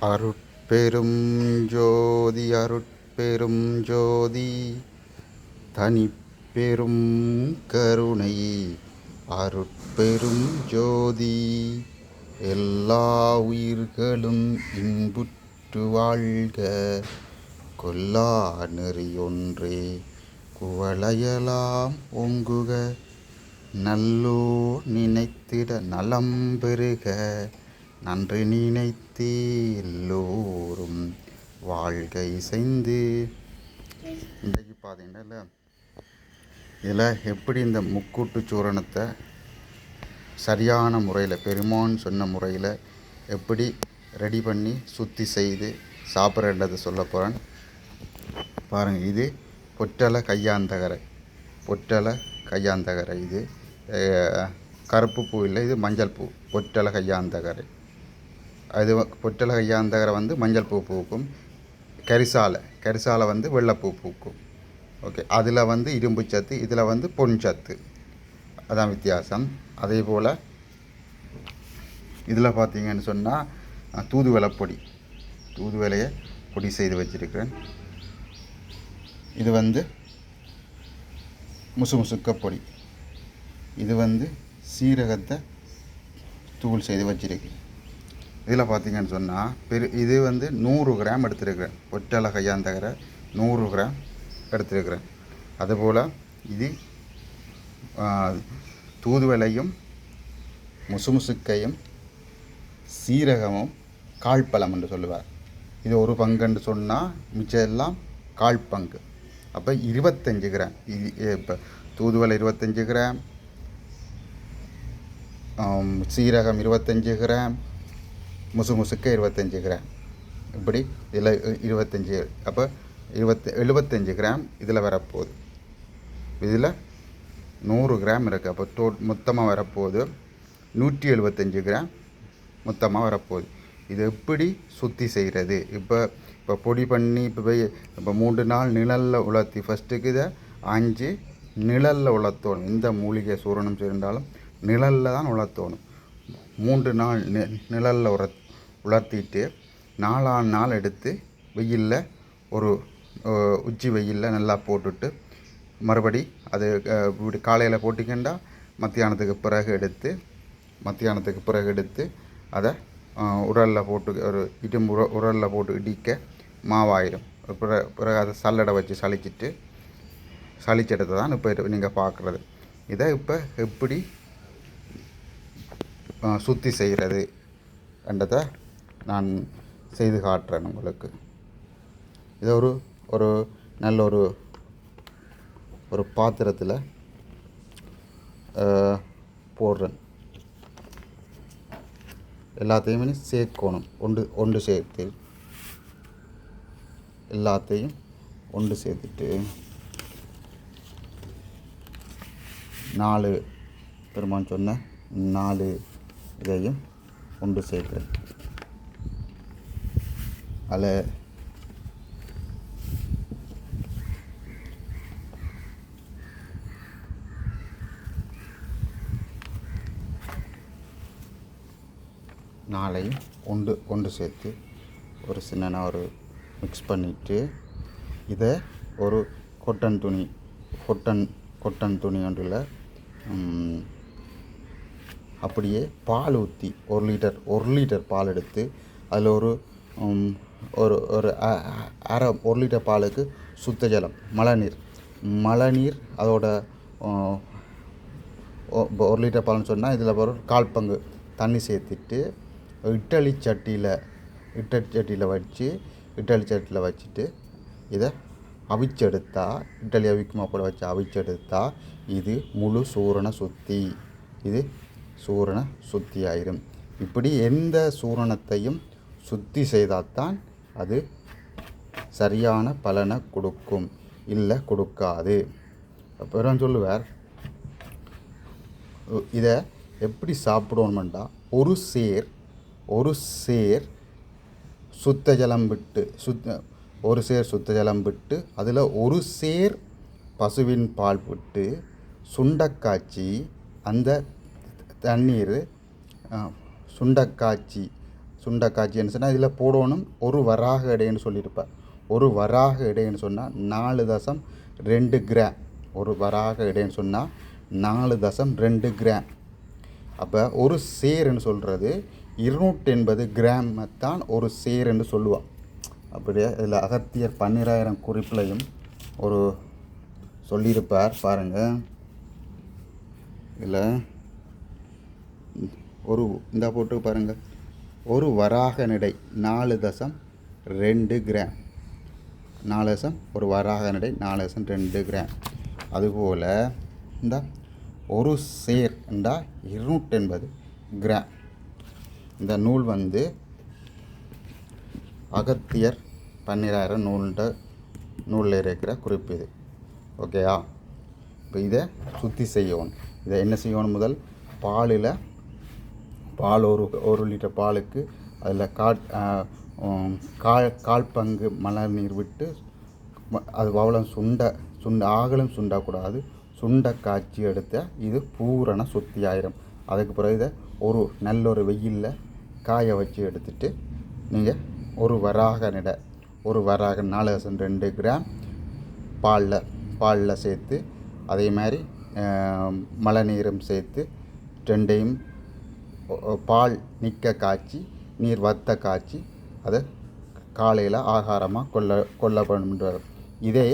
அருட்பெரும் ஜோதி அருட்பெரும் ஜோதி தனிப்பெரும் கருணை. அருட்பெரும் ஜோதி எல்லா உயிர்களும் இன்புற்று வாழ்க. கொல்லா நெறியொன்றே குவளையலாம் ஒங்குக நல்லோ நினைத்திட நலம் பெறுக. நன்று நினைத்து எல்லோரும். வாழ்க இசைந்து. இன்றைக்கு பார்த்தீங்கன்னா இதில் எப்படி இந்த முக்கூட்டு சூரணத்தை சரியான முறையில் பெருமான் சொன்ன முறையில் எப்படி ரெடி பண்ணி சுத்தி செய்து சாப்பிட்றதை சொல்ல போகிறேன். பாருங்கள் இது பொற்றலை கையாந்தகரை. பொற்றலை கையாந்தகரை. இது கருப்பு பூ இல்லை இது மஞ்சள் பூ. பொற்றலை கையாந்தகரை. அது வ- கையாந்தகரை வந்து மஞ்சள் பூ பூக்கும். கரிசாலை கரிசாலை வந்து வெள்ளைப்பூ பூக்கும். ஓகே அதில் வந்து இரும்பு சத்து இதில் வந்து பொன் சத்து. அதான் வித்தியாசம். அதே போல் இதில் பார்த்தீங்கன்னு சொன்னால் தூதுவளை பொடி. தூதுவலையை பொடி செய்து வச்சிருக்கிறேன். இது வந்து முசு முசுக்க பொடி. இது வந்து சீரகத்தை தூள் செய்து வச்சுருக்கேன் இதில் பார்த்தீங்கன்னு சொன்னால் பெரு இது வந்து நூறு கிராம் எடுத்துருக்கிறேன். ஒற்றலை கையாந்தகரை நூறு கிராம் எடுத்துருக்கிறேன். அதுபோல் இது தூதுவலையும் முசுமுசுக்கையும் சீரகமும் கால்பழம் என்று சொல்லுவார். இது ஒரு பங்குன்னு சொன்னால் மிச்சம் எல்லாம் கால் பங்கு. அப்போ இருபத்தஞ்சு கிராம். இது இப்போ தூதுவளை இருபத்தஞ்சு கிராம் சீரகம் இருபத்தஞ்சு கிராம் முசு முசுக்க இருபத்தஞ்சு கிராம். இப்படி இதில் இருபத்தஞ்சி அப்போ இருபத்தி எழுபத்தஞ்சு கிராம் இதில் வரப்போகுது. இதில் நூறு கிராம் இருக்குது அப்போ டோ மொத்தமாக வரப்போகுது நூற்றி எழுபத்தஞ்சு கிராம் மொத்தமாக வரப்போகுது. இது எப்படி சுத்தி செய்கிறது இப்போ இப்போ பொடி பண்ணி இப்போ போய் இப்போ மூன்று நாள் நிழலில் உலர்த்தி ஃபஸ்ட்டுக்கு இதை ஆஞ்சு நிழலில் உலர்த்தணும். எந்த மூலிகை சூரணம் செய்தாலும் நிழலில் தான் உலர்த்தணும். மூன்று நாள் நி நிழலில் உர உலர்த்திட்டு நாலாம் நாள் எடுத்து வெயிலில் ஒரு உச்சி வெயிலில் நல்லா போட்டுட்டு மறுபடி அது இப்படி காலையில் போட்டிங்கன்னா மத்தியானத்துக்கு பிறகு எடுத்து மத்தியானத்துக்கு பிறகு எடுத்து அதை உரலில் போட்டு ஒரு இடி உர உரலில் போட்டு இடிக்க மாவாயிடும். பிறகு பிறகு அதை சல்லடை வச்சு சளிச்சிட்டு சளிச்செடுத்து தான் இப்போ நீங்கள் பார்க்குறது இதை இப்போ எப்படி சுத்தி செய்கிறது என்றதை நான் செய்து காட்டுறேன் உங்களுக்கு. இதை ஒரு ஒரு நல்ல ஒரு ஒரு பாத்திரத்தில் போடுறேன். எல்லாத்தையுமே சேர்க்கணும். ஒன்று ஒன்று சேர்த்து. எல்லாத்தையும் ஒன்று சேர்த்துட்டு நாலு பெருமான் சொன்ன நாலு இதையும் ஒன்று சேர்க்குறேன். அதில் நாளையும் ஒன்று ஒன்று சேர்த்து ஒரு சின்ன ஒரு மிக்ஸ் பண்ணிவிட்டு இதை ஒரு கொட்டன் துணி கொட்டன் கொட்டன் துணி ஒன்றில் அப்படியே பால் ஊற்றி ஒரு லிட்டர் ஒரு லிட்டர் பால் எடுத்து அதில் ஒரு ஒரு ஒரு அ- அரை ஒரு லிட்டர் பாலுக்கு சுத்த ஜலம் மழைநீர். மழைநீர் அதோட ஒரு லிட்டர் பால்னு சொன்னால் இதில் ஒரு கால் பங்கு. தண்ணி சேர்த்துட்டு இட்டலி சட்டியில் இட்டலி சட்டியில் வச்சு இட்டலி சட்டியில் வச்சுட்டு இதை அவிச்செடுத்தா இட்டலி அவிக்குமா போட வச்சு அவிச்செடுத்தா இது முழு சூரண சுத்தி இது சூரண சுத்தி ஆயிரும் இப்படி எந்த சூரணத்தையும் சுத்தி செய்தால்தான் அது சரியான பலனை கொடுக்கும். இல்லை கொடுக்காது. அப்புறம் சொல்லுவார் இதை எப்படி சாப்பிடணுமெண்டா ஒரு சேர் ஒரு சேர் சுத்த ஜலம் விட்டு சுத்த ஒரு சேர் சுத்த ஜலம் விட்டு அதில் ஒரு சேர் பசுவின் பால் விட்டு சுண்டக்காய்ச்சி அந்த தண்ணீர் சுண்டக்காய்ச்சி சுண்டைக்காய்ச்சின்னு சொன்னால் இதில் போடணும் ஒரு வராக எடைன்னு சொல்லியிருப்பார் ஒரு வராக எடைன்னு சொன்னால் நாலு தசம் ரெண்டு கிராம். ஒரு வராக எடைன்னு சொன்னால் நாலு தசம் ரெண்டு கிராம். அப்போ ஒரு சேருன்னு சொல்கிறது இருநூற்றி எண்பது கிராமைத்தான் ஒரு சேருன்னு சொல்லுவான் அப்படியே இதில் அகத்தியர் பன்னிராயிரம் குறிப்பிலையும் ஒரு சொல்லியிருப்பார் பாருங்கள் இதில் ஒரு இந்த போட்டு பாருங்கள் ஒரு வராக நடை நாலு தசம் ரெண்டு கிராம். நாலு தசம் ஒரு வராக நடை நாலு தசம் ரெண்டு கிராம். அதுபோல் இந்த ஒரு சேர் என்றா இருநூற்றெண்பது கிராம். இந்த நூல் வந்து அகத்தியர் பன்னிராயிரம் நூல்கிட்ட நூலில் இருக்கிற குறிப்பு இது. ஓகேயா? இப்போ இதை சுத்தி செய்யணும். இதை என்ன செய்யணும் முதல்? பாலில் பால் ஒரு ஒரு லிட்டர் பாலுக்கு அதில் காட் கால் கால் பங்கு மலர் நீர் விட்டு அது அவ்வளோ சுண்ட சுண்ட ஆகலும் சுண்டக்கூடாது. சுண்ட காய்ச்சி எடுத்த இது பூரண சுத்தி ஆயிரும் அதுக்கு பிறகு இதை ஒரு நல்ல ஒரு வெயிலில் காய வச்சு எடுத்துட்டு நீங்கள் ஒரு வராக நிட ஒரு வராக நாலு தசம் ரெண்டு கிராம் பாலில் பாலில் சேர்த்து அதே மாதிரி மழை நீரும் சேர்த்து ரெண்டையும் பால் நிற்க காய்ச்சி நீர் வத்த காய்ச்சி அதை காலையில் ஆகாரமாக கொள்ள கொள்ளப்படும்ன்றது இதே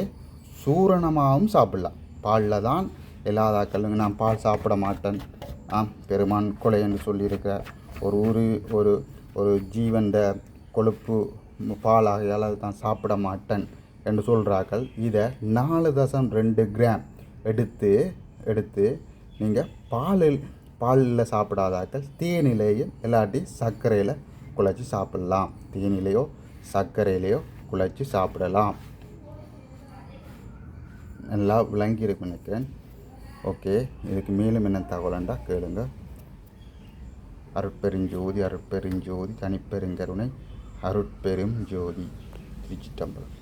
சூரணமாகவும் சாப்பிடலாம். பாலில் தான் எல்லா எல்லாதாக்களுங்க நான் பால் சாப்பிட மாட்டேன். ஆ பெருமான் கொலை என்று சொல்லியிருக்க ஒரு ஒரு ஒரு ஒரு ஜீவந்த கொழுப்பு பால் ஆகையால் அதை தான் சாப்பிட மாட்டேன் என்று சொல்கிறார்கள் இதை நாலு தசம் ரெண்டு கிராம் எடுத்து எடுத்து நீங்கள் பாலில் பாலில் சாப்பிடாதாக்கள் தேனிலேயே இல்லாட்டி சர்க்கரையில் குழச்சி சாப்பிடலாம். தேனிலையோ சர்க்கரையிலையோ குழச்சி சாப்பிடலாம். நல்லா விளங்கி இருக்குன்னு நினைக்கிறேன். ஓகே இதுக்கு மேலும் என்ன தகவலண்டா கேளுங்க. அருட்பெருஞ்சோதி அருட்பெருஞ்சோதி தனிப்பெருங்கருணை அருட்பெரும் ஜோதி திருச்சிட்டம்பலம்